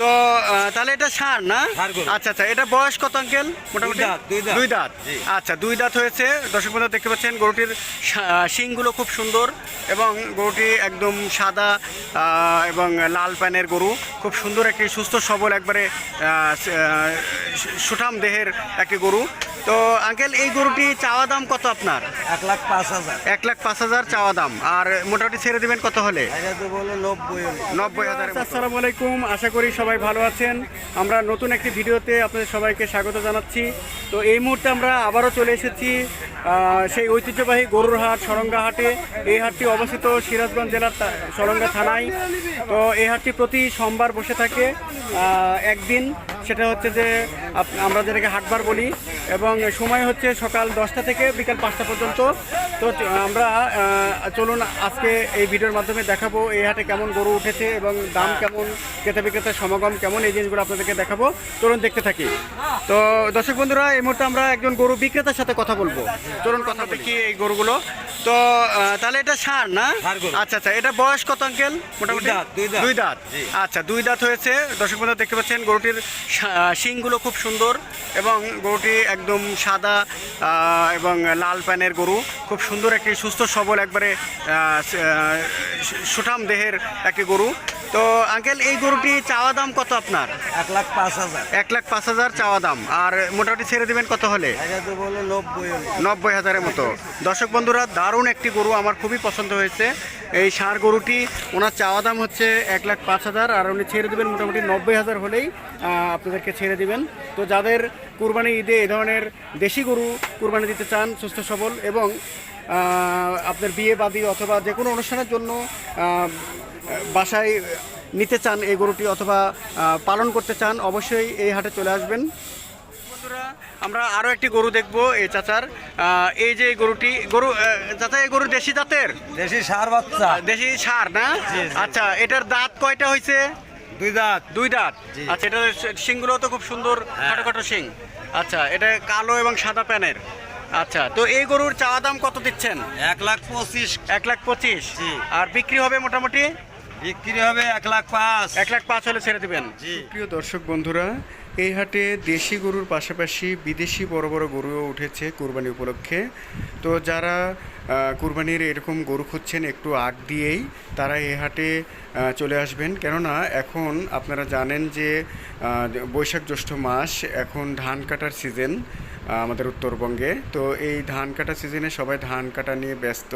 তো তাহলে এটা সার না? আচ্ছা আচ্ছা এটা বয়স কত আঙ্কেল? মোটামুটি? দুই দাঁত। আচ্ছা দুই দাঁত হয়েছে। দর্শক বন্ধু দেখতে পাচ্ছেন গরুটির শিংগুলো খুব সুন্দর এবং গরুটি একদম সাদা এবং লাল প্যানের গরু। খুব সুন্দর একটি সুস্থ সবল একবারে সুঠাম দেহের একটি গরু। তো আঙ্কেল এই গরুটি চাওয়া দাম কত আপনার? এক লাখ পাঁচ হাজার। এক লাখ পাঁচ হাজার চাওয়া দাম। আর মোটামুটি ছেড়ে দেবেন কত হলে? নব্বই হাজার আসসালামু আলাইকুম আশা করি সবাই ভালো আছেন। আমরা নতুন একটি ভিডিওতে আপনাদের সবাইকে স্বাগত জানাচ্ছি। তো এই মুহূর্তে আমরা আবারও চলে এসেছি আহ, সেই ঐতিহ্যবাহী গরুর হাট সরঙ্গা হাটে। এই হাটটি অবস্থিত সিরাজগঞ্জ জেলার তা- সরঙ্গা থানায়। তো এই হাটটি প্রতি সোমবার বসে থাকে আহ, একদিন। সেটা হচ্ছে যে আমরা যেটাকে হাটবার বলি এবং সময় হচ্ছে সকাল দশটা থেকে বিকাল পাঁচটা পর্যন্ত। তো আমরা চলুন আজকে এই ভিডিওর মাধ্যমে দেখাবো এই হাটে কেমন গরু উঠেছে এবং দাম কেমন ক্রেতা বিক্রেতার সমাগম কেমন এই জিনিসগুলো আপনাদেরকে দেখাবো। চলুন দেখতে থাকি। তো দর্শক বন্ধুরা এই মুহূর্তে আমরা একজন গরু বিক্রেতার সাথে কথা বলব। চলুন কথা দেখি এই গরুগুলো। তো তাহলে এটা সার না? আচ্ছা আচ্ছা এটা বয়স কত আঙ্কেল? মোটামুটি? দুই দাঁত। আচ্ছা দুই দাঁত হয়েছে। দর্শক বন্ধু দেখতে পাচ্ছেন গরুটির শিংগুলো খুব সুন্দর এবং গরুটি একদম সাদা এবং লাল প্যানের গরু। খুব সুন্দর একটি সুস্থ সবল একবারে সুঠাম দেহের একটি গরু। তো আঙ্কেল এই গরুটি চাওয়া দাম কত আপনার? এক লাখ পাঁচ হাজার। এক লাখ পাঁচ হাজার চাওয়া দাম। আর মোটামুটি ছেড়ে দেবেন কত হলে? নব্বই হাজারের মতো। দর্শক বন্ধুরা দারুণ একটি গরু আমার খুবই পছন্দ হয়েছে। এই ষাঁড় গরুটি, ওনার চাওয়া দাম হচ্ছে এক লাখ পাঁচ হাজার, আর উনি ছেড়ে দেবেন মোটামুটি নব্বই হাজার হলেই আপনাদেরকে ছেড়ে দিবেন। তো যাদের কুরবানি ঈদে এ ধরনের দেশি গরু কুরবানি দিতে চান, সুস্থ, সবল এবং আপনার বিয়ে বাদি অথবা যে কোনো অনুষ্ঠানের জন্য বাসায় নিতে চান এই গরুটি অথবা পালন করতে চান, অবশ্যই এই হাটে চলে আসবেন। বন্ধুরা আমরা আরও একটি গরু দেখব এই চাচার। এই যে গরুটি গরু চাচা এই গরু দেশি জাতের? দেশি সার বাচ্চা। দেশি সার না। আচ্ছা এটার দাঁত কয়টা হয়েছে? দুই দাঁত। দুই দাঁত? আচ্ছা এটা শিংগুলো তো খুব সুন্দর হ্যাঁ। খাটো খাটো শিং আচ্ছা এটা কালো এবং সাদা প্যানের। আচ্ছা তো এই গরুর চাওয়া দাম কত দিচ্ছেন? এক লাখ পঁচিশ। এক লাখ পঁচিশ। আর বিক্রি হবে মোটামুটি? বিক্রি হবে এক লাখ পাঁচ। এক লাখ পাঁচ হলে ছেড়ে দিবেন। প্রিয় দর্শক বন্ধুরা এই হাটে দেশি গরুর পাশাপাশি বিদেশি বড় বড় গরুও উঠেছে কোরবানি উপলক্ষে। তো যারা কুরবানির এরকম গরু খুঁজছেন একটু আগ দিয়েই তারা এ হাটে চলে আসবেন। কেননা এখন আপনারা জানেন যে বৈশাখ জ্যৈষ্ঠ মাস, এখন ধান কাটার সিজন আমাদের উত্তরবঙ্গে। তো এই ধান কাটা সিজনে সবাই ধান কাটা নিয়ে ব্যস্ত।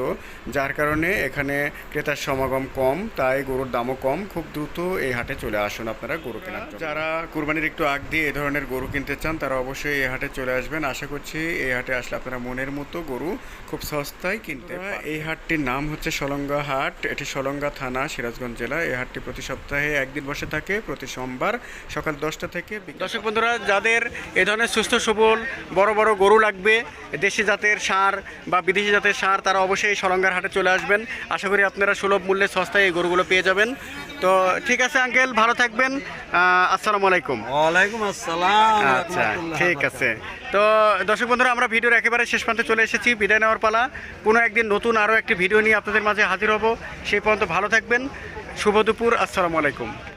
যার কারণে এখানে ক্রেতার সমাগম কম, তাই গরুর দামও কম। খুব দ্রুত এই হাটে চলে আসুন আপনারা গরু কেনার। যারা কুরবানির একটু আগ দিয়ে এ ধরনের গরু কিনতে চান, তারা অবশ্যই এই হাটে চলে আসবেন। আশা করছি এই হাটে আসলে আপনারা মনের মতো গরু খুব সস্তায় কিনতে পারবেন। এই হাটটির নাম হচ্ছে সলঙ্গা হাট। এটি সলঙ্গা থানা সিরাজগঞ্জ জেলা। এই হাটটি প্রতি সপ্তাহে একদিন বসে থাকে প্রতি সোমবার সকাল দশটা থেকে দর্শক বন্ধুরা যাদের এ ধরনের সুস্থ সবল বড় বড় গরু লাগবে দেশি জাতের সার বা বিদেশি জাতের সার তারা অবশ্যই সলঙ্গার হাটে চলে আসবেন। আশা করি আপনারা সুলভ মূল্যে সস্তায় এই গরুগুলো পেয়ে যাবেন। তো ঠিক আছে আঙ্কেল ভালো থাকবেন। আসসালামু আলাইকুম। ওয়ালাইকুম আসসালাম আচ্ছা ঠিক আছে। তো দর্শক বন্ধুরা আমরা ভিডিওর একেবারে শেষ প্রান্তে চলে এসেছি। বিদায় নেওয়ার পালা। কোনো একদিন নতুন আরও একটি ভিডিও নিয়ে আপনাদের মাঝে হাজির হব। সেই পর্যন্ত ভালো থাকবেন। শুভ দুপুর। আসসালামু আলাইকুম।